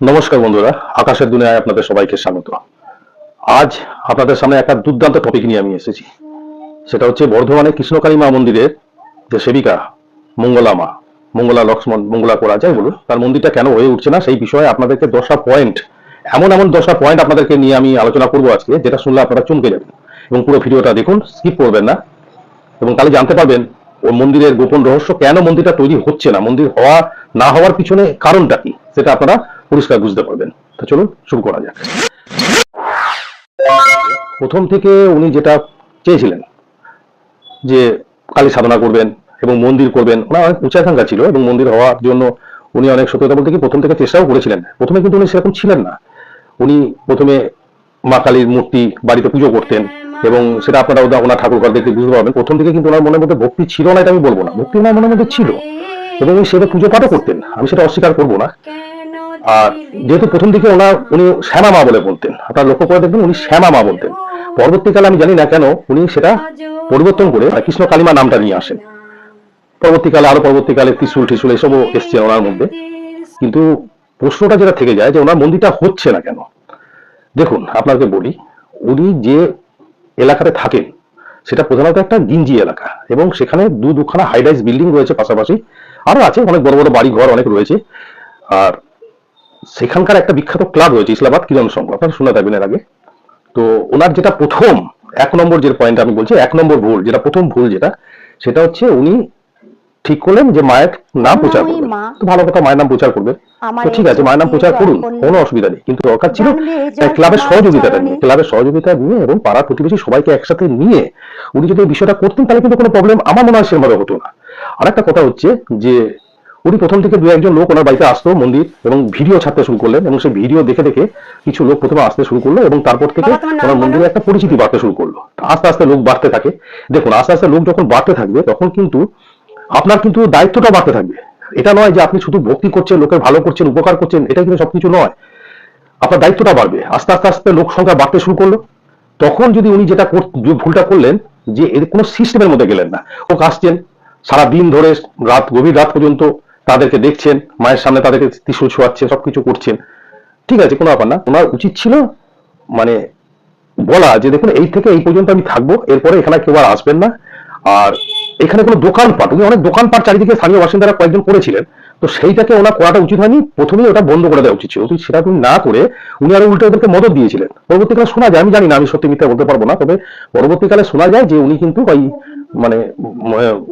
নমস্কার বন্ধুরা, আকাশের দুনিয়ায় আপনাদের সবাইকে স্বাগত। আজ আপনাদের সামনে একটা দুর্দান্ত টপিক নিয়ে আমি এসেছি। সেটা হচ্ছে বর্ধমানে কৃষ্ণকালী মা মন্দিরের যে সেবিকা মঙ্গলা মা মঙ্গলা লক্ষ্মণ, মঙ্গলা করা যায় বলুন, তার মন্দিরটা কেন হয়ে উঠছে না, সেই বিষয়ে আপনাদেরকে দশটা পয়েন্ট এমন এমন দশটা পয়েন্ট আপনাদেরকে নিয়ে আমি আলোচনা করব আজকে, যেটা শুনলে আপনারা চমকে যাবেন। এবং পুরো ভিডিওটা দেখুন স্কিপ করবেন না। এবং তাহলে জানতে পারবেন ও মন্দিরের গোপন রহস্য কেন মন্দিরটা তৈরি হচ্ছে না, মন্দির হওয়া, না হওয়ার পিছনে কারণটা কি, সেটা আপনারা পরিষ্কার বুঝতে পারবেন। তো চলুন, শুরু করা যাক। প্রথম থেকে উনি যেটা চেয়েছিলেন, যে কালী সাধনা করবেন এবং মন্দির করবেন, ওনার অনেক উচ্চাকাঙ্ক্ষা ছিল এবং মন্দির হওয়ার জন্য উনি অনেক সত্যতা বলতে কি প্রথম থেকে চেষ্টাও করেছিলেন। প্রথমে কিন্তু উনি সেরকম ছিলেন না। উনি প্রথমে মা কালীর মূর্তি বাড়িতে পুজো করতেন এবং সেটা আপনারা ওনার ঠাকুর ঘর দেখতে বুঝতে পারবেন। প্রথম থেকে কিন্তু ওনার মনের মধ্যে ভক্তি ছিল না, এটা আমি বলব না। ভক্তি ওনার মনের মধ্যে ছিল এবং উনি সেটা পুজো পাঠও করতেন। আমি সেটা অস্বীকার করব না। আর যেহেতু প্রথম দিকে ওনার, উনি শ্যামা মা বলে বলতেন। আপনারা লক্ষ্য করে দেখবেন উনি শ্যামা মা বলতেন। পরবর্তীকালে আমি জানি না কেন, উনি সেটা পরিবর্তন করে কৃষ্ণ কালিমা নামটা নিয়ে আসেন। পরবর্তীকালে, আরও পরবর্তীকালে ত্রিশুল টিসুল এসবও এসছে ওনার মধ্যে। কিন্তু প্রশ্নটা যেটা থেকে যায় যে ওনার মন্দিরটা হচ্ছে না কেন? দেখুন, আপনাকে বলি, উনি যে এলাকাতে থাকেন, সেটা প্রধানত একটা গিঞ্জি এলাকা এবং সেখানে দু দুখানা হাইরাইজ বিল্ডিং রয়েছে পাশাপাশি। আরও আছে, অনেক বড় বড় বাড়ি ঘর অনেক রয়েছে। আর সেখানকার একটা বিখ্যাত ক্লাব রয়েছে ইসলামাবাদ কিরণ সংঘ। আপনারা শুনে থাকবেন এর আগে। তো ওনার যেটা প্রথম এক নম্বর যে পয়েন্ট আমি বলছি এক নম্বর ভুল যেটা প্রথম ভুল যেটা সেটা হচ্ছে উনি ঠিক করলেন যে মায়ের নাম প্রচার করবেন। তো ভালো কথা মায়ের নাম প্রচার করবেন। তো ঠিক আছে মায়ের নাম প্রচার করুন কোনো অসুবিধা নেই। কিন্তু দরকার ছিল ক্লাবের সহযোগিতাটা নিয়ে ক্লাবের সহযোগিতা নিয়ে এবং পাড়া প্রতিবেশী সবাইকে একসাথে নিয়ে উনি যদি এই বিষয়টা করতেন তাহলে কিন্তু কোনো প্রবলেম আমার মনে হয় সেভাবে হতো না। আরেকটা কথা হচ্ছে যে উনি প্রথম থেকে দু একজন লোক ওনার বাড়িতে আসতো মন্দির এবং ভিডিও ছাড়তে শুরু করলেন এবং সেই ভিডিও দেখে দেখে কিছু লোক প্রথমে আসতে শুরু করল এবং তারপর থেকে ওনার মন্দিরে একটা পরিচিতি বাড়তে শুরু করল। আস্তে আস্তে লোক বাড়তে থাকে। দেখুন আস্তে আস্তে লোক যখন বাড়তে থাকবে তখন কিন্তু আপনার কিন্তু দায়িত্বটা বাড়তে থাকবে। এটা নয় যে আপনি শুধু ভক্তি করছেন লোকের ভালো করছেন উপকার করছেন এটা কিন্তু সবকিছু নয়। আপনার দায়িত্বটা বাড়বে। আস্তে আস্তে আস্তে লোক সংখ্যা বাড়তে শুরু করল। তখন যদি উনি যেটা ভুলটা করলেন যে এর কোনো সিস্টেমের মধ্যে গেলেন না। ও আসছেন সারা দিন ধরে রাত গভীর রাত পর্যন্ত তাদেরকে দেখছেন, মায়ের সামনে তাদেরকে ত্রিশূল ছোঁয়াচ্ছেন সবকিছু করছেন। ঠিক আছে, কোনো ব্যাপার না। ওনার উচিত ছিল মানে বলা যে, দেখুন, এই থেকে এই পর্যন্ত আমি থাকব, এরপরে এখানে কেউ আর আসবেন না। আর এখানে কোনো দোকানপাট, উনি অনেক দোকানপাট চারিদিকে স্থানীয় বাসিন্দারা কয়েকজন করেছিলেন, তো সেইটাকে ওনার করাটা উচিত হয়নি। প্রথমেই ওটা বন্ধ করে দেওয়া উচিত ছিল। উচিত সেটা উনি না করে, উনি আরও উল্টো ওদেরকে মদত দিয়েছিলেন। পরবর্তীকালে শোনা যায়, আমি জানি না, আমি সত্যি মিথ্যা বলতে পারব না, তবে পরবর্তীকালে শোনা যায় যে, উনি কিন্তু ওই মানে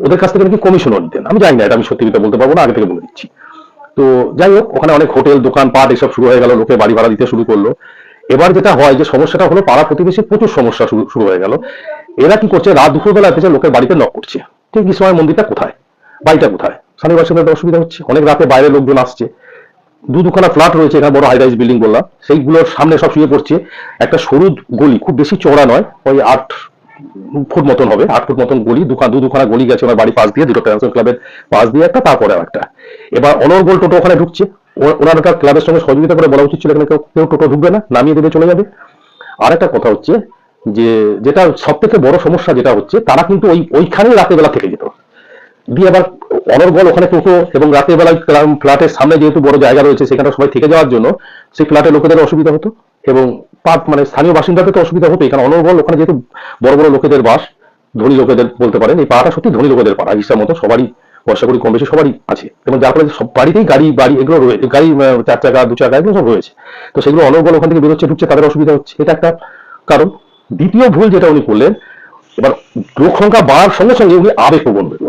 ওদের কাছ থেকে নাকি কমিশনও নিতেন আমি জানি না, এটা আমি সত্যি মিথ্যা বলতে পারব না, আগে থেকে বলে দিচ্ছি। তো যাই হোক, ওখানে অনেক হোটেল দোকান পাট এসব শুরু হয়ে গেল, লোকে বাড়ি ভাড়া দিতে শুরু করল। এবার যেটা হয়, যে সমস্যাটা হলো, পাড়া প্রতিবেশীর প্রচুর সমস্যা শুরু হয়ে গেল। এরা কি করছে, রাত দুপুর বেলা এসে লোকের বাড়িতে নক করছে। ঠিক সময় মন্দিরটা কোথায়? বাড়িটা কোথায়? স্থানীয় বাসিন্দাদের অসুবিধা হচ্ছে। অনেক রাতে বাইরে লোকজন আসছে। দু দুখানা ফ্ল্যাট রয়েছে এখানে, বড় হাই রাইজ বিল্ডিং বললাম। সেইগুলোর সামনে সব শুয়ে পড়ছে। একটা সরু গলি, খুব বেশি চওড়া নয়, ওই আট ফুট মতন হবে, আট ফুট মতন গলি, দুখান দু দুখানা গলি গেছে ওনার বাড়ি পাশ দিয়ে, দুটো ট্রান্সফার ক্লাবের পাশ দিয়ে একটা, তারপরে একটা। এবার অনর্গল টোটো ওখানে ঢুকছে। ওনার একটা ক্লাবের সঙ্গে সহযোগিতা করে বলা উচিত ছিল এখানে কেউ কেউ টোটো ঢুকবে না, নামিয়ে দেবে, চলে যাবে। আর একটা কথা হচ্ছে যে, যেটা সব থেকে বড় সমস্যা যেটা হচ্ছে, তারা কিন্তু ওই ওইখানেই রাতের বেলা থেকে যেত। দিয়ে আবার অনর্গল ওখানে টোটো এবং রাতের বেলায় ফ্ল্যাটের সামনে যেহেতু বড় জায়গা রয়েছে, সেখানে সবাই থেকে যাওয়ার জন্য সেই ফ্ল্যাটের লোকেদের অসুবিধা হতো এবং পাত মানে স্থানীয় বাসিন্দাদের তো অসুবিধা হতো এখানে অনর্গল ওখানে যেহেতু বড় বড় লোকেদের বাস, ধনী লোকেদের বলতে পারেন, এই পাড়াটা সত্যি ধনী লোকেদের পাড়া, হিসাব মতো সবারই পয়সা করি কম বেশি সবারই আছে। এবং যার ফলে সব বাড়িতেই গাড়ি, বাড়ি এগুলো রয়েছে গাড়ি চার চাকা, দু চাকা এগুলো সব রয়েছে। তো সেগুলো অনর্গল ওখান থেকে বেরোচ্ছে, ঢুকছে, তাদের অসুবিধা হচ্ছে। এটা একটা কারণ। দ্বিতীয় ভুল যেটা উনি করলেন, এবার লোক সংখ্যা বাড়ার সঙ্গে সঙ্গে উনি আবেগপ্রবণ হয়ে পড়লেন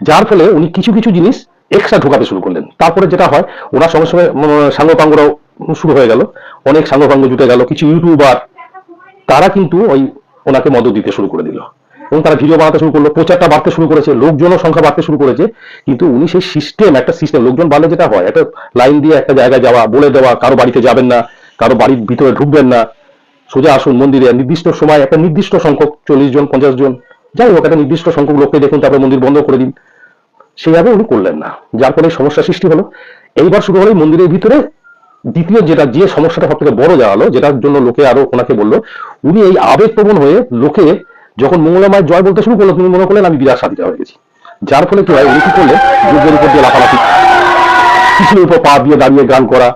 যার ফলে উনি কিছু কিছু জিনিস এক্সট্রা ঢোকাতে শুরু করলেন। তারপরে যেটা হয়, ওনার সঙ্গে সঙ্গে সাঙ্গপাঙ্গরাও শুরু হয়ে গেল। অনেক সাঙ্গপাঙ্গ জুটে গেল। কিছু ইউটিউবার তারা কিন্তু ওই ওনাকে মদত দিতে শুরু করে দিল। এবং তারা ভিডিও বানাতে শুরু করল, প্রচারটা বাড়তে শুরু করেছে, লোকজনও সংখ্যা বাড়তে শুরু করেছে। কিন্তু উনি সেই সিস্টেম একটা সিস্টেম লোকজন বাড়লে যেটা হয়, একটা লাইন দিয়ে একটা জায়গায় যাওয়া, বলে দেওয়া, কারও বাড়িতে যাবেন না, কারও বাড়ির ভিতরে ঢুকবেন না, সোজা আসুন মন্দিরে, নির্দিষ্ট সময়, একটা নির্দিষ্ট সংখ্যক চল্লিশ জন, পঞ্চাশ জন যাই হোক, একটা নির্দিষ্ট সংখ্যক লোককে দেখুন, তারপরে মন্দির বন্ধ করে দিন। সেইভাবে উনি করলেন না। যার ফলে সমস্যা সৃষ্টি হলো। এইবার শুরু হলো মন্দিরের ভিতরে দ্বিতীয় যেটা, যে সমস্যাটা সব থেকে বড় যাওয়ালো যেটার জন্য লোকে আরও ওনাকে বলল, উনি এই আবেগপ্রবণ হয়ে লোকে যখন মঙ্গলামায় জয় বলতে শুরু করল তুমি মনে করলেন, আমি বিরাট সাথীটা হয়ে গেছি। যার ফলে কি হয়, উনি কি করলেন, যুদ্ধের উপর দিয়ে লাফালাফি কিছুর উপর পা দিয়ে দাঁড়িয়ে গান করা,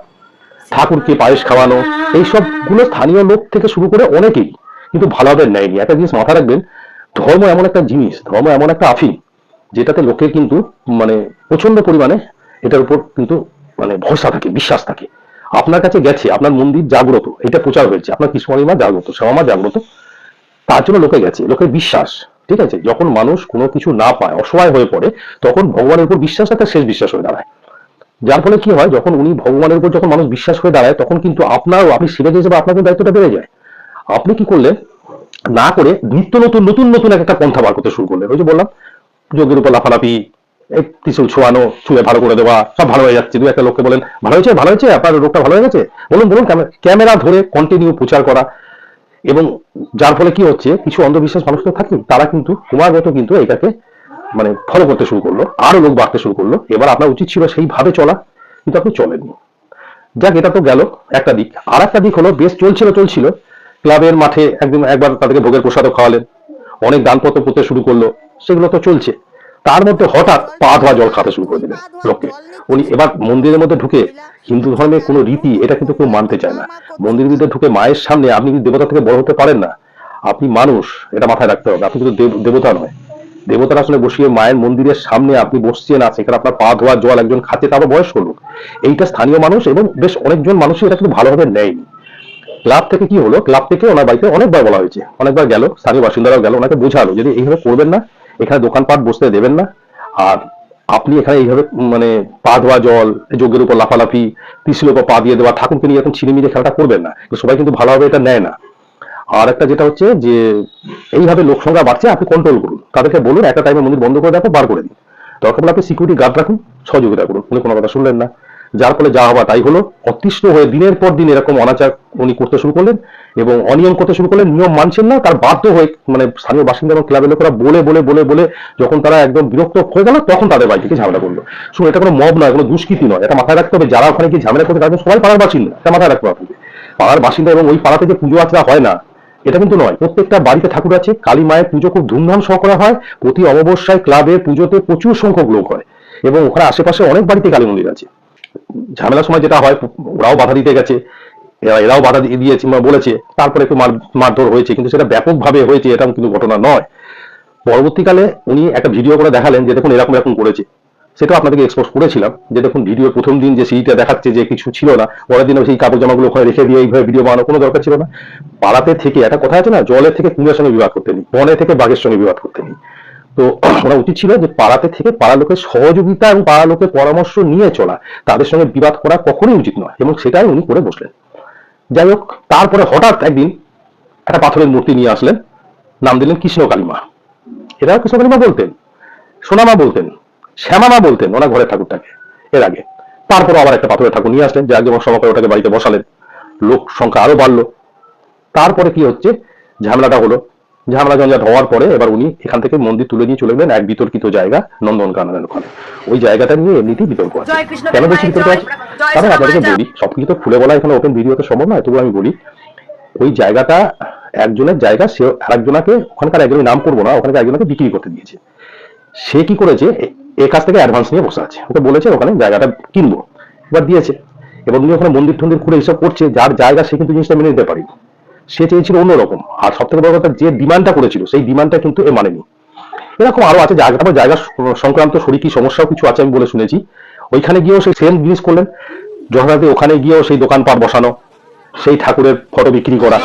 ঠাকুরকে পায়েস খাওয়ানো এইসবগুলো স্থানীয় লোক থেকে শুরু করে অনেকেই, কিন্তু ভালোভাবে নেয়নি। একটা জিনিস মাথা রাখবেন ধর্ম এমন একটা জিনিস, ধর্ম এমন একটা আফিম, যেটাতে লোকের কিন্তু মানে প্রচণ্ড পরিমাণে এটার উপর কিন্তু মানে ভরসা থাকে, বিশ্বাস থাকে। আপনার কাছে গেছে, আপনার মন্দির জাগ্রত, এটা প্রচার হয়েছে, আপনার কৃষ্ণমণি মা জাগ্রত, শ্যামা জাগ্রত, তার জন্য লোকে গেছে, লোকের বিশ্বাস, ঠিক আছে? যখন মানুষ কোনো কিছু না পায়, অসহায় হয়ে পড়ে, তখন ভগবানের উপর বিশ্বাসটা তার শেষ বিশ্বাস হয়ে দাঁড়ায়। যার ফলে কি হয়, যখন উনি ভগবানের উপর যখন মানুষ বিশ্বাস হয়ে দাঁড়ায়, তখন কিন্তু আপনারও, আপনি সেবেক হিসেবে আপনার কিন্তু দায়িত্বটা বেড়ে যায়। আপনি কি করলেন না করে নিত্য নতুন নতুন নতুন এক একটা পন্থা বার করতে শুরু করলেন। ওই যে বললাম, যোগের উপর লাফালাফি কিছু ছোঁয়ানো, ছুঁয়ে ভালো করে দেওয়া, সব ভালো হয়ে যাচ্ছে। দু একটা লোককে বলেন, ভালো হয়েছে? ভালো হয়েছে? আপনার রোগটা ভালো হয়ে গেছে? বলুন বলুন ক্যামেরা ধরে কন্টিনিউ প্রচার করা। এবং যার ফলে কি হচ্ছে, কিছু অন্ধবিশ্বাস মানুষ তো থাকে তারা কিন্তু ক্রমাগত কিন্তু এটাকে মানে ফলো করতে শুরু করল, আরও লোক বাড়তে শুরু করল। এবার আপনার উচিত ছিল সেইভাবে চলা, কিন্তু আপনি চলেননি। যাক, এটা তো গেল একটা দিক। আর একটা দিক হলো, বেশ চলছিল চলছিল। ক্লাবের মাঠে একদিন একবার তাদেরকে ভোগের প্রসাদও খাওয়ালেন। অনেক দানপত্র পড়তে শুরু করল। সেগুলো তো চলছে। তার মধ্যে হঠাৎ পা ধোয়া জল খাতে শুরু করে দিলেন লোককে উনি এবার মন্দিরের মধ্যে ঢুকে হিন্দু ধর্মের কোনো রীতি এটা কিন্তু কেউ মানতে চায় না। মন্দিরের ভিতরে ঢুকে মায়ের সামনে আপনি দেবতা থেকে বড় হতে পারেন না, আপনি মানুষ, এটা মাথায় রাখতে হবে। আপনি কিন্তু দেব- দেবতা নয়। দেবতার আসলে বসিয়ে মায়ের মন্দিরের সামনে আপনি বসছেন আর সেখানে আপনার পা ধোয়া জল একজন খাচ্ছে তারপর বয়স্ক হলো এইটা স্থানীয় মানুষ এবং বেশ অনেকজন মানুষই এটা কিন্তু ভালোভাবে নেয়নি। ক্লাব থেকে কি হলো? ক্লাব থেকে ওনার বাড়িতে অনেকবার বলা হয়েছে। অনেকবার গেল, স্থানীয় বাসিন্দারাও গেল, ওনাকে বোঝালো যদি এইভাবে করবেন না, এখানে দোকানপাট বসতে দেবেন না। আর আপনি এখানে এইভাবে মানে পা ধোয়া জল যোগ্যের উপর লাফালাফি ত্রিশুলের উপর পা দিয়ে দেওয়া, ঠাকুরকে নিয়ে এরকম ছিনিমিনি খেলাটা করবেন না। সবাই কিন্তু ভালোভাবে এটা নেয় না। আর একটা যেটা হচ্ছে যে, এইভাবে লোক সংখ্যা বাড়ছে, আপনি কন্ট্রোল করুন। তাদেরকে বলুন, একটা টাইমে মন্দির বন্ধ করে দেখো বার করে দিন। দরকার আপনি সিকিউরিটি গার্ড রাখুন, সহযোগিতা করুন। উনি কোনো কথা শুনলেন না। যার ফলে যা হওয়া তাই হলো। অতিষ্ঠ হয়ে দিনের পর দিন এরকম অনাচার উনি করতে শুরু করলেন এবং অনিয়ম করতে শুরু করলেন। নিয়ম মানছেন না, তার বাধ্য হয়ে মানে স্থানীয় বাসিন্দা এবং ক্লাবের লোকেরা বলে বলে বলে বলে যখন তারা একদম বিরক্ত হয়ে গেল, তখন তাদের বাড়ি থেকে ঝামেলা করল। শুনুন, এটা কোনো মব নয়, কোনো দুষ্কৃতি নয়। এটা মাথায় রাখতে হবে, যারা ওখানে গিয়ে ঝামেলা করতে তাদের সবাই পাড়ার বাসিন্দা। এটা মাথায় রাখতে হবে। পাড়ার বাসিন্দা এবং ওই পাড়াতে যে পুজো আচরা হয় না, এটা কিন্তু নয়। প্রত্যেকটা বাড়িতে ঠাকুর আছে। কালী মায়ের পুজো খুব ধুমধাম সহ করা হয়। প্রতি অমাবস্যায় ক্লাবের পুজোতে প্রচুর সংখ্যক লোক হয়। এবং ওখানে আশেপাশে অনেক বাড়িতে কালী মন্দির আছে। ঝামেলার সময় যেটা হয়, ওরাও বাধা দিতে গেছে এরাও বাধা দিয়ে দিয়েছে বলেছে, তারপরে একটু মারধর হয়েছে, কিন্তু সেটা ব্যাপকভাবে হয়েছে, এরকম কিন্তু ঘটনা নয়। পরবর্তীকালে উনি একটা ভিডিও করে দেখালেন যে, দেখুন, এরকম এরকম করেছে। সেটাও আপনাদেরকে এক্সপোজ করেছিলাম যে, দেখুন, ভিডিও প্রথম দিন যে সিঁড়িটা দেখাচ্ছে যে, কিছু ছিল না, পরের দিনে সেই কাপড় জামাগুলো ওখানে রেখে দিয়ে এইভাবে ভিডিও বানানো কোনো দরকার ছিল না। পাড়াতে থেকে, একটা কথা আছে না, জলের থেকে কুমিরের সঙ্গে বিবাদ করতে নেই বনে থেকে বাঘের সঙ্গে বিবাদ করতে নেই। তো ওরা উচিত ছিল যে পাড়াতে থেকে পাড়া লোকের সহযোগিতা এবং পাড়া লোকের পরামর্শ নিয়ে চলা তাদের সঙ্গে বিবাদ করা কখনোই উচিত নয়। এবং সেটাই উনি করে বসলেন। যাই হোক, তারপরে হঠাৎ একদিন একটা পাথরের মূর্তি নিয়ে আসলেন। নাম দিলেন কৃষ্ণ কালিমা এরাও কৃষ্ণ কালিমা বলতেন, সোনামা বলতেন, শ্যামামা বলতেন, ওনার ঘরের ঠাকুরটাকে এর আগে। তারপর আবার একটা পাথরের ঠাকুর নিয়ে আসলেন, যে একজন সমাপয় ওটাকে বাড়িতে বসালেন। লোক সংখ্যা আরও বাড়লো। তারপরে কি হচ্ছে? ঝামেলাটা হলো। ঝামেলা জঞ্জাট হওয়ার পরে এবার উনি এখান থেকে মন্দির তুলে নিয়ে চলে গেলেন এক বিতর্কিত জায়গা নন্দনকাননের ওখানে। ওই জায়গাটা নিয়ে এমনিতেই বিতর্ক আছে। কেন বেশি বিতর্ক আছে? কারণ আপনাদেরকে বলি সবকিছু তো খুলে বলা এখানে ওপেন ভিডিওতে সম্ভব নয় তবু আমি বলি ওই জায়গাটা একজনের জায়গা সে আরেকজনাকে ওখানকার একজনের নাম করব না ওখানকার একজনকে বিক্রি করতে দিয়েছে। সে কি করেছে? এ- এর কাছ থেকে অ্যাডভান্স নিয়ে বসে আছে। ওকে বলেছে ওখানে জায়গাটা কিনবো। এবার দিয়েছে। এবার উনি ওখানে মন্দির টন্দির খুলে এইসব করছে যার জায়গা সে কিন্তু জিনিসটা মেনে নিতে পারেনি। সে চেয়েছিল অন্যরকম। আর সব থেকে বড় কথা, যে ডিমান্ডটা করেছিল, সেই ডিমান্ডটা কিন্তু এ মানেনি। এরকম আরও আছে, জায়গা তারপর জায়গা সংক্রান্ত শরীরী সমস্যাও কিছু আছে, আমি বলে শুনেছি। ওইখানে গিয়েও সেই সেম জিনিস করলেন। যথাযথ ওখানে গিয়েও সেই দোকানপাট বসানো, সেই ঠাকুরের ফটো বিক্রি করা,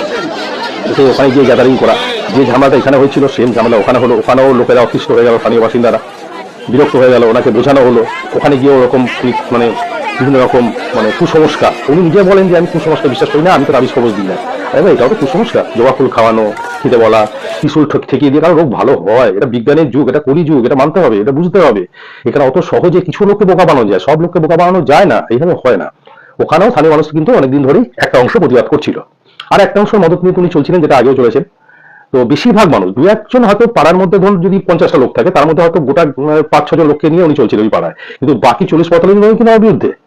সেই ওখানে গিয়ে গ্যাদারিং করা। যে ঝামেলাটা এখানে হয়েছিল সেম ঝামেলা ওখানে হলো। ওখানেও লোকেরা অতিষ্ঠ হয়ে গেল, স্থানীয় বাসিন্দারা। বিরক্ত হয়ে গেল, ওনাকে বোঝানো হলো। ওখানে গিয়ে ওরকম কি- মানে বিভিন্ন রকম মানে কুসংস্কার। উনি নিজে বলেন যে, আমি কুসংস্কার বিশ্বাস করি না, আমি তো তাবিজ খবর দিই না। ভাই, এটাও তো কুসংস্কার। জবা ফুল খাওয়ানো, খেতে বলা ঠক- ঠেকিয়ে দিয়ে কারও রোগ ভালো হয়। এটা বিজ্ঞানের যুগ, এটা কলি যুগ, এটা মানতে হবে, এটা বুঝতে হবে। এখানে অত সহজে কিছু লোককে বোকা বানানো যায়, সব লোককে বোকা বানানো যায় না, এইভাবে হয় না। ওখানেও স্থানীয় মানুষ কিন্তু অনেকদিন ধরেই একটা অংশ প্রতিবাদ করছিল। আর একটা অংশ মদত নিয়ে উনি চলছিলেন, যেটা আগেও চলেছেন তো বেশিরভাগ মানুষ, দু একজন হয়তো পাড়ার মধ্যে ধরুন যদি পঞ্চাশটা লোক থাকে, তার মধ্যে হয়তো গোটা পাঁচ ছজন লোককে নিয়ে উনি চলছিল ওই পাড়ায়। কিন্তু বাকি চল্লিশ পঁয়তাল্লিশ জন ওর বিরুদ্ধে।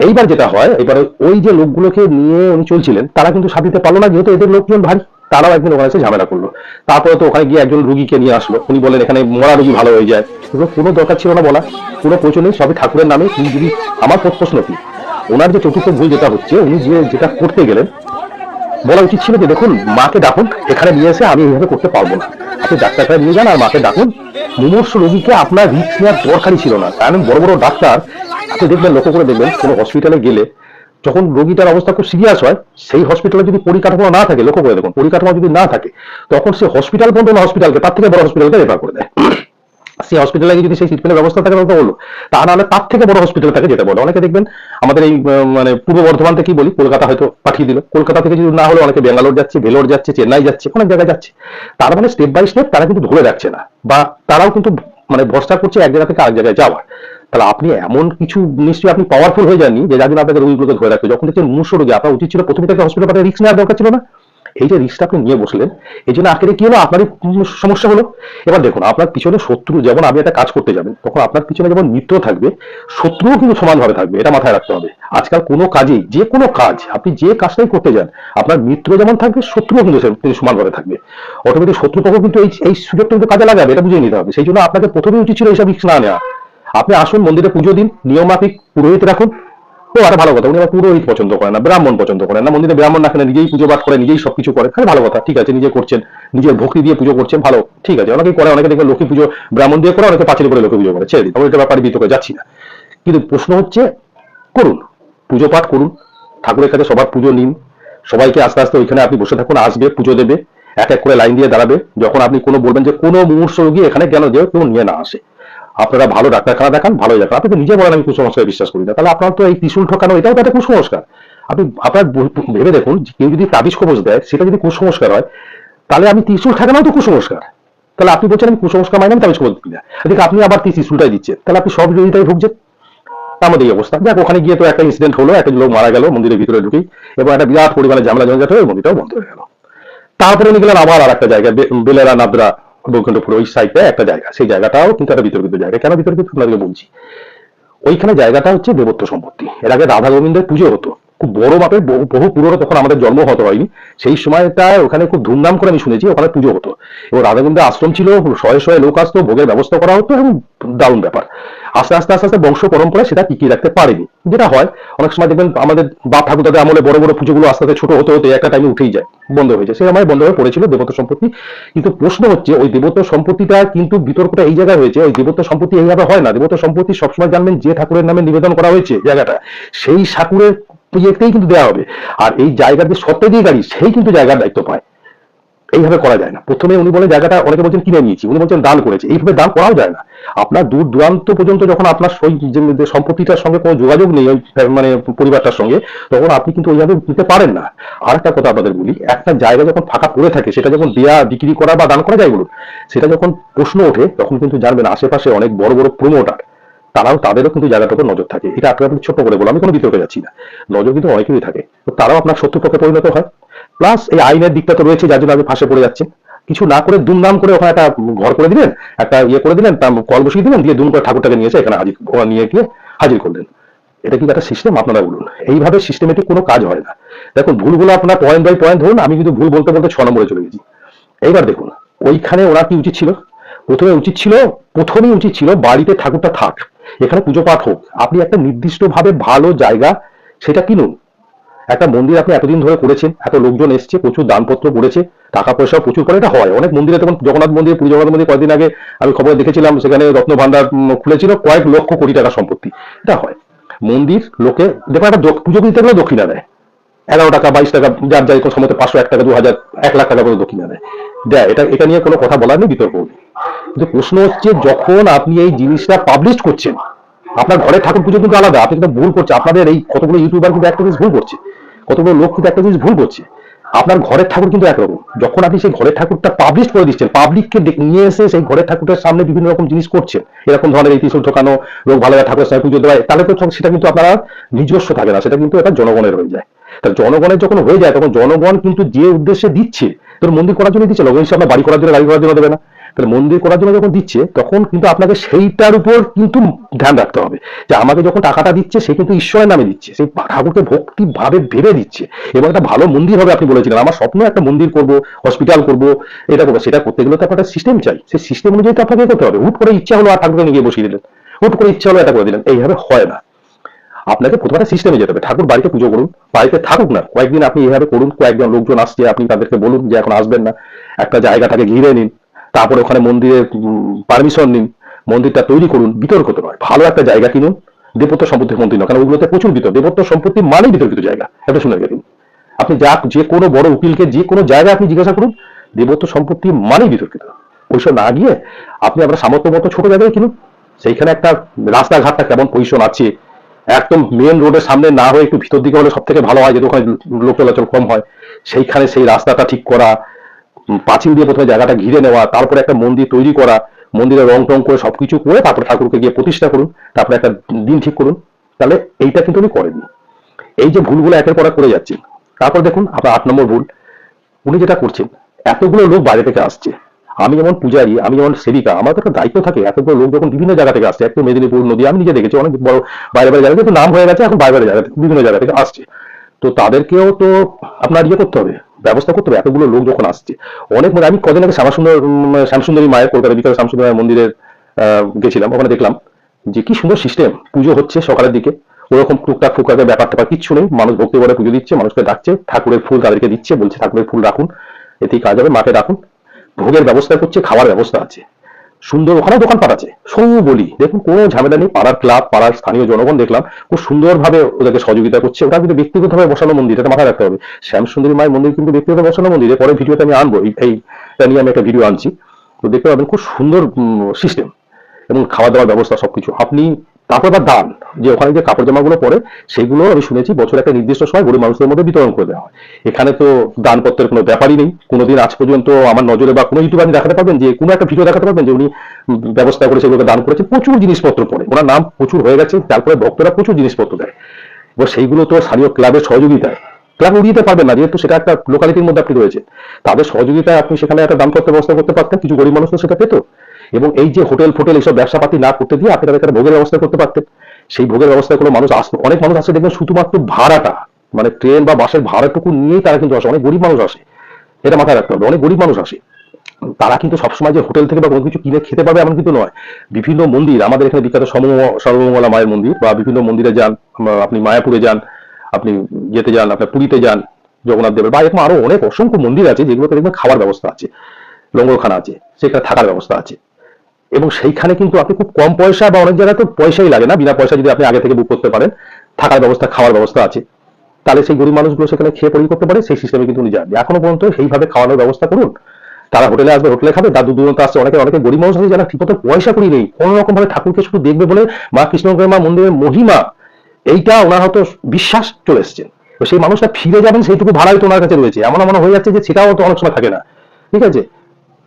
এইবার যেটা হয়, এবারে ওই যে লোকগুলোকে নিয়ে উনি চলছিলেন, তারা কিন্তু সাথ দিতে পারল না, যেহেতু এদের লোকজন ভারী, তারাও একদিন ওখানে এসে ঝামেলা করল। তারপরে তো ওখানে গিয়ে একজন রুগীকে নিয়ে আসলো। উনি বলেন এখানে মরা রুগী ভালো হয়ে যায়। কোনো দরকার ছিল না বলা, কোনো নেই, সবই ঠাকুরের নামে। তুমি যদি, আমার প্রশ্ন কি? ওনার যে চতুর্থ ভুল যেটা হচ্ছে, উনি যে যেটা করতে গেলেন, বলা উচিত ছিল যে, দেখুন, মাকে ডাকুন, এখানে নিয়ে এসে আমি এইভাবে করতে পারব না। আপনি ডাক্তারখানে নিয়ে যান আর মাকে ডাকুন। মুমূর্ষ রোগীকে আপনার রিস্ক নেওয়ার দরকারই ছিল না। কারণ বড় বড় ডাক্তার আপনি দেখবেন লক্ষ্য করে দেখবেন, কোনো হসপিটালে গেলে যখন রোগীটার অবস্থা খুব সিরিয়াস হয়, সেই হসপিটালে যদি পরিকাঠামো না থাকে, লক্ষ্য করে দেখুন, পরিকাঠামো যদি না থাকে, তখন সে হসপিটাল পর্যন্ত হসপিটালকে তার থেকে বড় হসপিটালকে রেফার করে দেয়। সেই হসপিটালে যদি সেই ট্রিটমেন্টের ব্যবস্থা থাকে, তাহলে হলো তা নাহলে তার থেকে বড় হসপিটাল থাকে যেটা বলে। অনেকে দেখবেন, আমাদের এই মানে পূর্ব বর্ধমান থেকেই বলি, কলকাতা হয়তো পাঠিয়ে দিল। কলকাতা থেকে যদি না হলে অনেকে বেঙ্গালোর যাচ্ছে, ভেলোর যাচ্ছে, চেন্নাই যাচ্ছে, অনেক জায়গায় যাচ্ছে। তার মানে স্টেপ বাই স্টেপ তারা কিন্তু ধরে রাখছে না। বা তারাও কিন্তু মানে ভরসা করছে এক জায়গা থেকে আরেক জায়গায় যাওয়ার। তাহলে আপনি এমন কিছু নিশ্চয়ই আপনি পাওয়ারফুল হয়ে যাননি যে যার জন্য আপনাকে রোগীগুলোকে ধরে রাখবে যখন দেখছেন মুমূর্ষ রোগী আপনার উচিত ছিল প্রথমে থেকে হসপিটাল পাঠিয়ে রিক্স নেওয়ার দরকার ছিল না। এই যে রিস্কটা আপনি নিয়ে বসলেন, এই জন্য আখেরে কি হলো? আপনারই সমস্যা হলো। এবার দেখুন, আপনার পিছনে শত্রু যেমন আপনি একটা কাজ করতে যাবেন, তখন আপনার পিছনে যেমন মিত্র থাকবে, শত্রুও কিন্তু সমানভাবে থাকবে, এটা মাথায় রাখতে হবে। আজকাল কোনো কাজেই, যে কোনো কাজ, আপনি যে কাজটাই করতে যান, আপনার মিত্র যেমন থাকবে, শত্রুও কিন্তু সমানভাবে থাকবে। অটোমেটিক শত্রুপক্ষ কিন্তু এই এই সুযোগটা কিন্তু কাজে লাগাবে, এটা বুঝে নিতে হবে। সেই জন্য আপনাকে প্রথমেই উচিত ছিল এইসব রিক্স না নেওয়া। আপনি আসুন মন্দিরে পুজো দিন নিয়মাফিক পুরোহিত রাখুন ও, আরে ভালো কথা। উনি আবার পুরোহিত পছন্দ করেন না, ব্রাহ্মণ পছন্দ করেন না। মন্দিরে ব্রাহ্মণ না কেন নিজেই পুজো পাঠ করে, নিজেই সবকিছু করে। তাহলে ভালো কথা, ঠিক আছে, নিজে করছেন, নিজের ভক্তি দিয়ে পুজো করছেন, ভালো, ঠিক আছে। অনেকেই করে, অনেকে দেখবে লক্ষ্মী পুজো ব্রাহ্মণ দিয়ে করে, অনেকে পাঁচিল করে লক্ষ্মী পুজো করে। ছেড়ে দিন, আমি এটা ব্যাপারে বিতর্কে, যাচ্ছি না। কিন্তু প্রশ্ন হচ্ছে, করুন, পুজো পাঠ করুন, ঠাকুরের কাছে সবার পুজো নিন। সবাইকে আস্তে আস্তে ওইখানে আপনি বসে থাকুন, আসবে, পুজো দেবে, এক এক করে লাইন দিয়ে দাঁড়াবে। যখন আপনি কোনো বলবেন যে কোনো মুহূর্ত রোগী এখানে কেন যে কেউ নিয়ে না আসে। আপনারা ভালো ডাক্তারখানা দেখান ভালো দেখান। আপনি তো নিজে বলেন, আমি কুসংস্কারে বিশ্বাস করি না। তাহলে আপনার তো এই ত্রিশুল ঠকানো, এটাও তো একটা কুসংস্কার। আপনি, আপনার ভেবে দেখুন কেউ যদি তাবিজ কবজ দেয়, সেটা যদি কুসংস্কার হয়, তাহলে আমি ত্রিশুল ঠেকানোও তো কুসংস্কার। তাহলে আপনি বলছেন, আমি কুসংস্কার মাইনে আমি তাবিজ কবজ দিই না। এদিকে আপনি আবার ত্রিশুলটাই দিচ্ছেন। তাহলে আপনি সব বিরোধিতায় ভুগছেন। আমাদের এই অবস্থা। যাক, ওখানে গিয়ে তো একটা ইনসিডেন্ট হলো, একটা লোক মারা গেল, মন্দিরের ভিতরে ঢুকেই, এবং একটা বিরাট পরিমাণে ঝামেলা ঝঞ্ঝাট হয়ে মন্দিরটাও বন্ধ হয়ে গেল। তারপরে উনি গেলেন আবার আর একটা জায়গা বেলেরা নাবরা বৈকুণ্ঠপুর ওই সাইডে একটা জায়গা, সেই জায়গাটাও কিন্তু একটা বিতর্কিত জায়গা। কেন বিতর্কিত? আপনাদেরকে বলছি। ওইখানে জায়গাটা হচ্ছে দেবত্ব সম্পত্তি। এর আগে রাধা গোবিন্দের পুজো হতো। খুব বড় মাপের বহু- পুরনো তখন আমাদের জন্ম হতে হয়নি, সেই সময়টা ওখানে খুব ধুমধাম করে আমি শুনেছি, ওখানে পুজো হতো। এবং রাধা গোবিন্দের আশ্রম ছিল, শয়ে শয়ে লোক আসতো, ভোগের ব্যবস্থা করা হতো এবং দারুণ ব্যাপার। আস্তে আস্তে আস্তে আস্তে বংশ পরম্পরা সেটা টিকিয়ে রাখতে পারেনি। যেটা হয়, অনেক সময় দেখবেন আমাদের বাপ ঠাকুরদাদের আমলে বড় বড় পুজোগুলো আস্তে আস্তে ছোট হতে হতে একটা টাইমে উঠেই যায়, বন্ধ হয়ে যায়। সেই সময় বন্ধ হয়ে পড়েছিল দেবত্ব সম্পত্তি। কিন্তু প্রশ্ন হচ্ছে, ওই দেবত্ব সম্পত্তিটা কিন্তু বিতর্কটা এই জায়গায় হয়েছে, ওই দেবত্ব সম্পত্তি এইভাবে হয় না। দেবত্ব সম্পত্তি সবসময় জানবেন যে ঠাকুরের নামে নিবেদন করা হয়েছে জায়গাটা, সেই ঠাকুরের ইয়েতেই কিন্তু দেওয়া হবে। আর এই জায়গার যে সত্ত্বাধিকারী সেই কিন্তু জায়গার দায়িত্ব পায়। এইভাবে করা যায় না। প্রথমে উনি বলে, জায়গাটা অনেকে বলছেন কিনে নিয়েছি। উনি বলছেন, দান করেছে। এইভাবে দান করাও যায় না। আপনার দূর দূরান্ত পর্যন্ত যখন আপনার সম্পত্তিটার সঙ্গে কোনো যোগাযোগ নেই, ওই মানে পরিবারটার সঙ্গে, তখন আপনি কিন্তু ওইভাবে দিতে পারেন না। আর একটা কথা আপনাদের বলি, একটা জায়গা যখন ফাঁকা পড়ে থাকে, সেটা যখন দেয়া, বিক্রি করা বা দান করা যায় বলুন, সেটা যখন প্রশ্ন ওঠে, তখন কিন্তু জানবেন আশেপাশে অনেক বড় বড় প্রমোটার তারাও তাদেরও কিন্তু জায়গাটার উপর নজর থাকে। এটা আপনার ছোট্ট করে বলো আমি কোনো বিতর্কে যাচ্ছি না। নজর কিন্তু অনেকেরই থাকে। তো তারাও আপনার শত্রুপক্ষে পরিণত হয়। প্লাস এই আইনের দিকটা তো রয়েছে, যার জন্য আপনি ফাঁসে পড়ে যাচ্ছে কিছু না করে, দুমদাম করে ওখানে একটা ঘর করে দিলেন, একটা ইয়ে করে দিলেন, তার কল বসিয়ে দিলেন, দিয়ে দুম করে ঠাকুরটাকে নিয়ে এসে এখানে হাজির নিয়ে গিয়ে হাজির করলেন। এটা কিন্তু একটা সিস্টেম আপনারা বলুন। এইভাবে সিস্টেমেটিক কোনো কাজ হয় না। দেখুন, ভুলগুলো আপনার পয়েন্ট বাই পয়েন্ট ধরুন, আমি কিন্তু ভুল বলতে বলতে ছ নম্বরে চলে গেছি। এইবার দেখুন, ওইখানে ওরা কি উচিত ছিল? প্রথমে উচিত ছিল, প্রথমেই উচিত ছিল, বাড়িতে ঠাকুরটা থাক। এখানে পুজো পাঠ হোক, আপনি একটা নির্দিষ্ট ভাবে ভালো জায়গা সেটা কিনুন। একটা মন্দির আপনি এতদিন ধরে করেছেন, এত লোকজন এসছে, প্রচুর দানপত্র পড়েছে টাকা পয়সাও প্রচুর করে এটা হয়। অনেক মন্দিরে তখন জগন্নাথ মন্দির, পুরী জগন্নাথ মন্দির কয়েকদিন আগে আমি খবরে দেখেছিলাম, সেখানে রত্ন ভান্ডার খুলেছিল, কয়েক লক্ষ কোটি টাকা সম্পত্তি। এটা হয়। মন্দির লোকে দেখো একটা পুজো দিতে গেলে দক্ষিণা দেয়। এগারো টাকা, বাইশ টাকা, যার যাই সময় পাঁচশো এক টাকা, দু হাজার এক লাখ টাকা করে দক্ষিণা দেয়। দেয় এটা এটা নিয়ে কোনো কথা বলার নেই, বিতর্ক কিন্তু প্রশ্ন হচ্ছে যখন আপনি এই জিনিসটা পাবলিশ করছেন, আপনার ঘরের ঠাকুর পুজো কিন্তু আলাদা, আপনি কিন্তু ভুল করছে আপনাদের এই কতগুলো ইউটিউবার কিন্তু একটা জিনিস ভুল করছে, কতগুলো লোক কিন্তু একটা জিনিস ভুল করছে। আপনার ঘরের ঠাকুর কিন্তু একরকম যখন আপনি সেই ঘরের ঠাকুরটা পাবলিশ করে দিচ্ছেন পাবলিককে নিয়ে এসে সেই ঘরের ঠাকুরটার সামনে বিভিন্ন রকম জিনিস করছেন, এরকম ধরনের এই ত্রিশুল ঠোকানো রোগ ভালো ঠাকুরের সামনে পুজো দেওয়া, তাহলে তো সেটা কিন্তু আপনারা নিজস্ব থাকে না, সেটা কিন্তু এটা জনগণের হয়ে যায়। তাহলে জনগণের যখন হয়ে যায়, তখন জনগণ কিন্তু যে উদ্দেশ্যে দিচ্ছে, তোর মন্দির করার জন্য দিচ্ছে লোক আপনার বাড়ি করার জন্য গাড়ি করার জন্য দেবে না। তাহলে মন্দির করার জন্য যখন দিচ্ছে, তখন কিন্তু আপনাকে সেইটার উপর কিন্তু ধ্যান রাখতে হবে। যে আমাকে যখন টাকাটা দিচ্ছে, সে কিন্তু ঈশ্বরের নামে দিচ্ছে। সেই ঠাকুরকে ভক্তি ভাবে দিচ্ছে। এবং একটা ভালো মন্দির হবে আপনি বলেছিলেন। আমার স্বপ্ন একটা মন্দির করব হসপিটাল করব, এটা করব, সেটা করতে গেলে তো একটা সিস্টেম চাই। সেই সিস্টেম অনুযায়ী তো আপনাকে করতে হবে। হুট করে ইচ্ছা হলো আর ঠাকুরকে নিয়ে বসিয়ে দিলেন। হুট করে ইচ্ছা হলো এটা করে দিলেন। এইভাবে হয় না। আপনাকে প্রথমে একটা সিস্টেমে যেতে হবে। ঠাকুর বাড়িতে পুজো করুন। বাড়িতে থাকুক না। কয়েকদিন আপনি এইভাবে করুন। কয়েকজন লোকজন আসছে, আপনি তাদেরকে বলুন যে এখন আসবেন না। একটা জায়গাটাকে ঘিরে নিন। তারপরে ওখানে মন্দিরের পারমিশন নিন, মন্দিরটা তৈরি করুন বিতর্ক তো নয়। ভালো একটা জায়গা কিনুন, দেবত্ব সম্পত্তির মন্দির নয়, কারণ ওগুলোতে প্রচুর বিতর্ক, দেবত্ব সম্পত্তি মানেই বিতর্কিত জায়গা, এটা শুনে গেলেন। আপনি যা, যে কোনো বড় উকিলকে, যে কোনো জায়গায় আপনি জিজ্ঞাসা করুন, দেবত্ব সম্পত্তি মানেই বিতর্কিত। ওইসব না গিয়ে আপনি আপনার সামর্থ্য মতো ছোট জায়গায় কিনুন, সেইখানে একটা রাস্তাঘাটটা কেমন পজিশন আছে, একদম মেন রোডের সামনে না হয়ে একটু ভিতর দিকে হলে সব থেকে ভালো হয়, যেহেতু ওখানে লোক চলাচল কম হয়, সেইখানে সেই রাস্তাটা ঠিক করা পাঁচিল দিয়ে প্রথমে জায়গাটা ঘিরে নেওয়া, তারপরে একটা মন্দির তৈরি করা মন্দিরে রং টং করে সবকিছু করে তারপরে ঠাকুরকে গিয়ে প্রতিষ্ঠা করুন, তারপরে একটা দিন ঠিক করুন। তাহলে এইটা কিন্তু উনি করেননি এই যে ভুলগুলো একের পর করে যাচ্ছেন তারপর দেখুন আপনার আট নম্বর ভুল। উনি যেটা করছেন, এতগুলো লোক বাইরে থেকে আসছে। আমি যেমন পূজারি, আমি যেমন সেবিকা, আমার তো একটা দায়িত্ব থাকে, এতগুলো লোক যখন বিভিন্ন জায়গা থেকে আসছে একটু মেদিনীপুর নদী, আমি নিজে দেখেছি, অনেক বড় বাইরে বাইরে জায়গা থেকে নাম হয়ে গেছে, এখন বাইরে বাইরে জায়গা থেকে বিভিন্ন জায়গা থেকে আসছে। তো তাদেরকেও তো আপনার ইয়ে করতে হবে ব্যবস্থা করতে হবে, এতগুলো লোক যখন আসছে। অনেক মানে আমি কদিন আগে শ্যামাসুন্দর শ্যামসুন্দরী মায়ের কলকাতা বিকালে শ্যামসুন্দর মায়ের মন্দিরের গেছিলাম, ওখানে দেখলাম যে কি সুন্দর সিস্টেম পুজো হচ্ছে সকালের দিকে। ওরকম টুকটাক ফুকটাকের ব্যাপার ট্যাপার কিচ্ছু নেই, মানুষ ভক্তি করে পুজো দিচ্ছে, মানুষকে ডাকছে, ঠাকুরের ফুল তাদেরকে দিচ্ছে, বলছে ঠাকুরের ফুল রাখুন, এতেই কাজ হবে, মাকে রাখুন। ভোগের ব্যবস্থা করছে, খাওয়ার ব্যবস্থা আছে। সুন্দর ওখানে দোকানপাট আছে। সৌ বলি। দেখুন, কোনো ঝামেলা নেই, পাড়ার ক্লাব, পাড়ার স্থানীয় জনগণ দেখলাম, খুব সুন্দরভাবে ওদেরকে সহযোগিতা করছে। ওটা কিন্তু ব্যক্তিগতভাবে বসানো মন্দির, এটা মাথায় রাখতে হবে। শ্যাম সুন্দরী মায়ের মন্দির কিন্তু ব্যক্তিগত বসানো মন্দির পরে ভিডিওতে আমি আনব, এই- এইটা নিয়ে আমি একটা ভিডিও আনছি। তো দেখতে পাবেন, খুব সুন্দর সিস্টেম এবং খাওয়া দাওয়ার ব্যবস্থা সবকিছু। আপনি তারপর আবার দান, যে ওখানে যে কাপড় জামাগুলো পরে, সেগুলো আমি শুনেছি, বছর একটা নির্দিষ্ট সময় গরিব মানুষদের মধ্যে বিতরণ করে দেওয়া হয়। এখানে তো দানপত্রের কোনো ব্যাপারই নেই। কোনোদিন আজ পর্যন্ত আমার নজরে বা কোনো ইউটিউবে আপনি দেখাতে পারবেন যে, কোনো একটা ভিডিও দেখাতে পারবেন যে, উনি ব্যবস্থা করে সেগুলোকে দান করেছে প্রচুর জিনিসপত্র পড়ে ওনার নাম প্রচুর হয়ে গেছে, তারপরে ভক্তরা প্রচুর জিনিসপত্র দেয়। এবার সেইগুলো তো স্থানীয় ক্লাবের সহযোগিতায়। ক্লাব উড়িয়ে পারবেন না, যেহেতু সেটা একটা লোকালিটির মধ্যে আপনি রয়েছে তাদের সহযোগিতায় আপনি সেখানে একটা দানপত্র ব্যবস্থা করতে পারতেন, কিছু গরিব মানুষ তো সেটা পেত। এবং এই যে হোটেল, ফোটেল এইসব ব্যবসাপাতি না করতে দিয়ে আপনি তাদের ভোগের ব্যবস্থা করতে পারতেন। সেই ভোগের ব্যবস্থা করে মানুষ আসতো অনেক মানুষ আসে দেখবেন শুধুমাত্র ভাড়াটা মানে ট্রেন বা বাসের ভাড়াটুকু নিয়েই তারা কিন্তু আসে। অনেক গরিব মানুষ আসে। এটা মাথায় রাখতে হবে। অনেক গরিব মানুষ আসে। তারা কিন্তু সবসময় যে হোটেল থেকে বা কোনো কিছু কিনে খেতে পাবে এমন কিন্তু নয়। বিভিন্ন মন্দির, আমাদের এখানে বিখ্যাত সর্ব- সর্বমঙ্গলা মায়ের মন্দির বা বিভিন্ন মন্দিরে যান আপনি মায়াপুরে যান, আপনি যেতে যান, আপনার পুরীতে যান, জগন্নাথ দেবের বা এরকম আরও অনেক অসংখ্য মন্দির আছে যেগুলোতে দেখবেন খাবার ব্যবস্থা আছে, লঙ্গরখানা আছে, সেখানে থাকার ব্যবস্থা আছে। এবং সেইখানে কিন্তু আপনি খুব কম পয়সা বা অনেক জায়গায় তো পয়সাই লাগে না, বিনা পয়সা যদি আপনি আগে থেকে বুক করতে পারেন, থাকার ব্যবস্থা, খাওয়ার ব্যবস্থা আছে। তাহলে সেই গরিব মানুষগুলো সেখানে খেয়ে পরি করতে পারে, সেই সিস্টেমে কিন্তু উনি যান। এখনও পর্যন্ত সেইভাবে খাওয়ানোর ব্যবস্থা করুন। তারা হোটেলে আসবে, হোটেলে খাবে দাদু দূরন্ত আসছে, অনেকে অনেকে গরিব মানুষ আছে যারা ঠিকমতো পয়সা করি নেই। কোনো রকম ভাবে ঠাকুরকে শুধু দেখবে বলে মা কৃষ্ণগঞ্জ মা মন্দিরের মহিমা, এইটা ওনার হয়তো বিশ্বাস চলে এসছে। তো সেই মানুষটা ফিরে যাবেন, সেইটুকু ভাড়াই তো ওনার কাছে রয়েছে। এমন এমন হয়ে যাচ্ছে যে সেটাও তো অনেক সময় থাকে না। ঠিক আছে?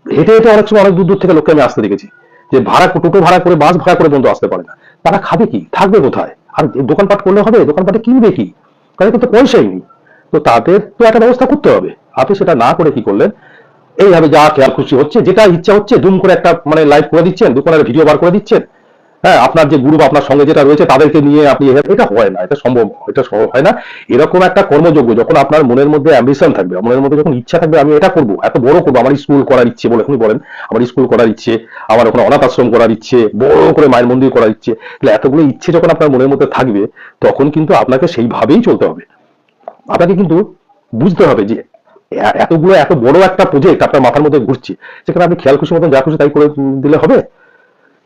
হেঁটে হেঁটে অনেক সময় অনেক দূর দূর থেকে লোককে আমি আসতে দেখেছি। যে ভাড়া, টোটো ভাড়া করে বাস ভাড়া করে বন্ধু আসতে পারে না। তারা খাবে কি? থাকবে কোথায়? আর দোকানপাট করলে হবে, দোকানপাটে কিনবে কি? তাদের কিন্তু পয়সাই নেই। তো তাদের তো একটা ব্যবস্থা করতে হবে। আপনি সেটা না করে কি করলেন? এইভাবে যা খেয়াল খুশি হচ্ছে, যেটা ইচ্ছা হচ্ছে, দুম করে একটা মানে লাইভ করে দিচ্ছেন, দোকানের ভিডিও বার করে দিচ্ছেন। হ্যাঁ আপনার যে গ্রুপ আপনার সঙ্গে যেটা রয়েছে তাদেরকে নিয়ে আপনি এটা হয় না, এটা সম্ভব এটা হয় না। এরকম একটা কর্মযোগ্য যখন আপনার মনের মধ্যে অ্যাম্বিশন থাকবে মনের মধ্যে যখন ইচ্ছা থাকবে, আমি এটা করব, এত বড় করব, আমার স্কুল করার ইচ্ছে বলে এখনই বলেন, আমার স্কুল করার ইচ্ছে, আমার ওখানে অনাথ আশ্রম করার ইচ্ছে, বড় করে মায়ের মন্দির করার ইচ্ছে, তাহলে এতগুলো ইচ্ছে যখন আপনার মনের মধ্যে থাকবে, তখন কিন্তু আপনাকে সেইভাবেই চলতে হবে। আপনাকে কিন্তু বুঝতে হবে যে এতগুলো এত বড় একটা প্রজেক্ট আপনার মাথার মধ্যে ঘুরছে, সেখানে আপনি খেয়াল খুশি মতন যা খুশি তাই করে দিলে হবে?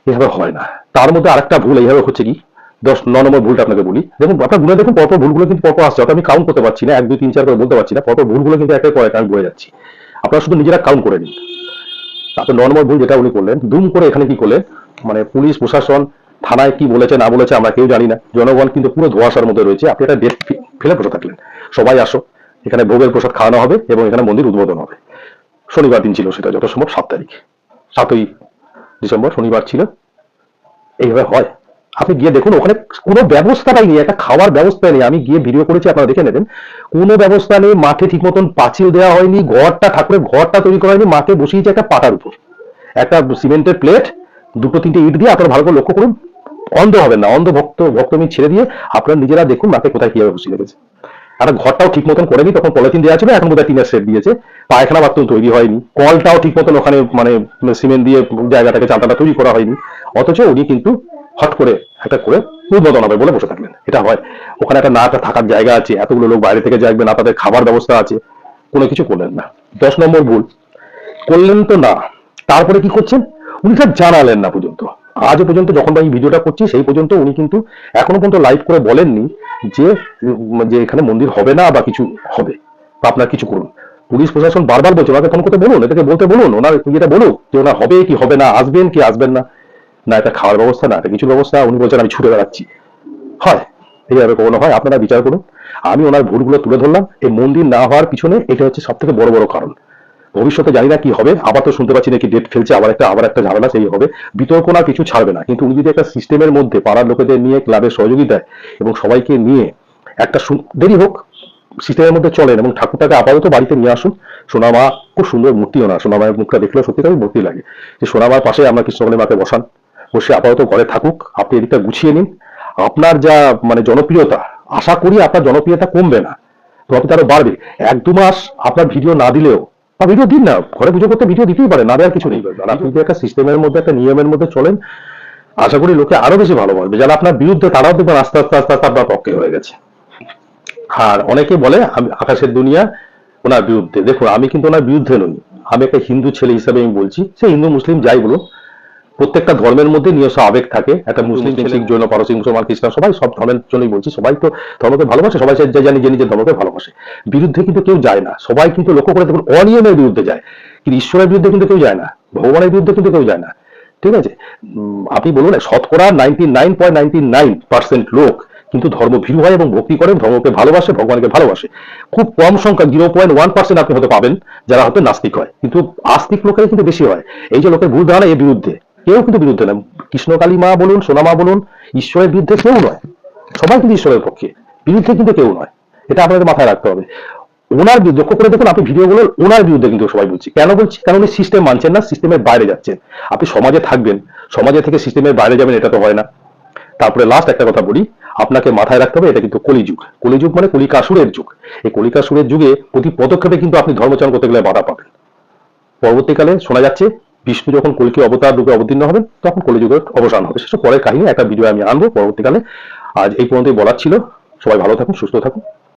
এভাবে হয় না। তার মধ্যে আরেকটা ভুল এইভাবে হচ্ছে কি? দশ, ন নম্বর ভুলটা আপনাকে বলি। দেখুন, আপনার গুণে দেখুন পরপর ভুলগুলো কিন্তু পরপর আসছে। আমি কাউন্ট করতে পারছি না, এক, দুই, তিন, চার করে বলতে পারছি না। পরপর ভুলগুলো কিন্তু একের পর এক আমি বলে যাচ্ছি। আপনারা শুধু নিজেরা কাউন্ট করে নিন। তারপর ন নম্বর ভুল যেটা উনি করলেন, দুম করে এখানে কি করলেন? মানে পুলিশ, প্রশাসন, থানায় কি বলেছে, না বলেছে আমরা কেউ জানি না। জনগণ কিন্তু পুরো ধোয়াশার মধ্যে রয়েছে। আপনি একটা ডেট ফেলে বসে থাকলেন। সবাই আসো। এখানে ভোগের প্রসাদ খাওয়ানো হবে এবং এখানে মন্দির উদ্বোধন হবে। শনিবার দিন ছিল সেটা, যত সম্ভব সাত তারিখ। সাতই ডিসেম্বর, শনিবার ছিল। এইভাবে হয়। আপনি গিয়ে দেখুন, ওখানে কোনো ব্যবস্থাটাই নেই, একটা খাওয়ার ব্যবস্থা নেই। আমি গিয়ে ভিডিও করেছি, আপনারা দেখে নেবেন। কোনো ব্যবস্থা নেই, মাঠে ঠিক মতন পাঁচিল দেওয়া হয়নি, ঘরটা, ঠাকুরের ঘরটা তৈরি করা হয়নি, মাঠে বসিয়েছে একটা পাটার উপর। একটা সিমেন্টের প্লেট দুটো, তিনটে ইট দিয়ে আপনারা ভালো করে লক্ষ্য করুন। অন্ধ হবেন না, অন্ধ ভক্ত ভক্তমি ছেড়ে দিয়ে আপনারা নিজেরা দেখুন মাকে কোথায় কীভাবে বসিয়ে রেখেছে। একটা ঘরটাও ঠিক মতন করেনি, তখন পলিথিন দেওয়া ছিল, এখন বোধহয় টিনের সেট দিয়েছে। পায়খানা বাথরুম তৈরি হয়নি, কলটাও ঠিক মতন ওখানে মানে সিমেন্ট দিয়ে জায়গাটাকে চালটাটা তৈরি করা হয়নি। অথচ উনি কিন্তু হট করে একটা করে উদ্বোধন হবে বলে বসে থাকলেন। এটা হয়। ওখানে একটা না একটা থাকার জায়গা আছে, এতগুলো লোক বাইরে থেকে যাবে না, তাদের খাবার ব্যবস্থা আছে। কোনো কিছু করলেন না। দশ নম্বর ভুল। করলেন তো না। তারপরে কি করছেন? উনি সব জানালেন না পর্যন্ত। আজও পর্যন্ত যখন এই ভিডিওটা করছি, সেই পর্যন্ত উনি কিন্তু এখনও পর্যন্ত লাইভ করে বলেননি যে যে এখানে মন্দির হবে না বা কিছু হবে। বা আপনার কিছু করুন। পুলিশ প্রশাসন বারবার বলছে, ওনাকে ফোন করতে বলুন, এটাকে বলতে বলুন, ওনার এটা বলুক যে ওনার হবে কি হবে না, আসবেন কি আসবেন না। না, এটা খাওয়ার ব্যবস্থা না, এটা কিছু ব্যবস্থা, উনি বলছেন আমি ছুটে বেড়াচ্ছি। হয়, এইভাবে কখনো হয়? আপনারা বিচার করুন। আমি ওনার ভুলগুলো তুলে ধরলাম। এই মন্দির না হওয়ার পিছনে এটা হচ্ছে সব থেকে বড় বড় কারণ। ভবিষ্যতে জানি না কি হবে, আবার তো শুনতে পাচ্ছি নাকি ডেট ফেলছে, আবার একটা আবার একটা ঝামেলা সেই হবে। বিতর্ক না, কিছু ছাড়বে না। কিন্তু উনি যদি একটা সিস্টেমের মধ্যে পাড়ার লোকেদের নিয়ে ক্লাবের সহযোগিতায় এবং সবাইকে নিয়ে একটা দেরি হোক সিস্টেমের মধ্যে চলেন এবং ঠাকুরটাকে আপাতত বাড়িতে নিয়ে আসুন। সোনামা খুব সুন্দর মূর্তি ওনার সোনামায়ের মুখটা দেখলেও সত্যি তাই মূর্তি লাগে। যে সোনামার পাশে আমরা কৃষ্ণকালী মাকে বসান, বসে আপাতত ঘরে থাকুক, আপনি এদিকটা গুছিয়ে নিন। আপনার যা মানে জনপ্রিয়তা, আশা করি আপনার জনপ্রিয়তা কমবে না। প্রফিট আরও বাড়বে। এক দু মাস আপনার ভিডিও না দিলেও বা ভিডিও দিন না ঘরে পুজো করতে ভিডিও দিতেই পারে না দেওয়ার কিছু নেই। আপনি যদি একটা সিস্টেমের মধ্যে একটা নিয়মের মধ্যে চলেন। আশা করি লোকে আরও বেশি ভালোবাসবে। যারা আপনার বিরুদ্ধে তারাও দেখবেন আস্তে আস্তে আস্তে আস্তে আপনার পক্ষে হয়ে গেছে। আর অনেকে বলে আমি আকাশের দুনিয়া ওনার বিরুদ্ধে। দেখুন আমি কিন্তু ওনার বিরুদ্ধে নই। আমি একটা হিন্দু ছেলে হিসাবে আমি বলছি। সে হিন্দু মুসলিম যাই বলো প্রত্যেকটা ধর্মের মধ্যে নিজস্ব আবেগ থাকে। একটা মুসলিম শিখ জৈন পারসিক মুসলমান খ্রিস্টান সবাই সব ধর্মের জন্যই বলছি সবাই তো ধর্মকে ভালোবাসে সবাই সে জানি যে নিজের ধর্মকে ভালোবাসে। বিরুদ্ধে কিন্তু কেউ যায় না। সবাই কিন্তু লক্ষ্য করে দেখুন অনিয়মের বিরুদ্ধে যায়। কিন্তু ঈশ্বরের বিরুদ্ধে কিন্তু কেউ যায় না। ভগবানের বিরুদ্ধে কিন্তু কেউ যায় না। ঠিক আছে? আপনি বলুন শতকরা ninety nine point ninety nine percent লোক কিন্তু ধর্ম ভীরু হয় এবং ভক্তি করেন ধর্মকে ভালোবাসে ভগবানকে ভালোবাসে। খুব কম সংখ্যা জিরো পয়েন্ট ওয়ান পার্সেন্ট আপনি হতে পাবেন যারা হয়তো নাস্তিক হয়। কিন্তু আস্তিক লোকের কিন্তু বেশি হয়। এই যে লোকের ভুল ধারণা এর বিরুদ্ধে। কেউ কিন্তু বিরুদ্ধে না কৃষ্ণকালী মা বলুন সোনামা বলুন, ঈশ্বরের বিরুদ্ধে কেউ নয়। সবাই কিন্তু ঈশ্বরের পক্ষে, বিরুদ্ধে কিন্তু কেউ নয়। এটা আপনাদের মাথায় রাখতে হবে। ওনার বিরুদ্ধে লক্ষ্য করে দেখুন, আপনি ভিডিওগুলো ওনার বিরুদ্ধে কিন্তু সবাই বলছি। কেন বলছি? কারণ উনি সিস্টেম মানছেন না সিস্টেমের বাইরে যাচ্ছেন। আপনি সমাজে থাকবেন, সমাজে থেকে সিস্টেমের বাইরে যাবেন, এটা তো হয় না। তারপরে লাস্ট একটা কথা বলি, আপনাকে মাথায় রাখতে হবে, এটা কিন্তু কলিযুগ। কলিযুগ মানে কলিকাসুরের যুগ। এই কলিকাসুরের যুগে প্রতি পদক্ষেপে কিন্তু আপনি ধর্মচরণ করতে গেলে বাধা পাবেন। পরবর্তীকালে শোনা যাচ্ছে বিষ্ণু যখন কলকি অবতার রূপে অবতীর্ণ হবেন, তখন কলিযুগের অবসান হবে। সেসব পরের কাহিনী, একটা ভিডিও আমি আনব পরবর্তীকালে। আজ এই পর্যন্তই বলার ছিল। সবাই ভালো থাকুন, সুস্থ থাকুন।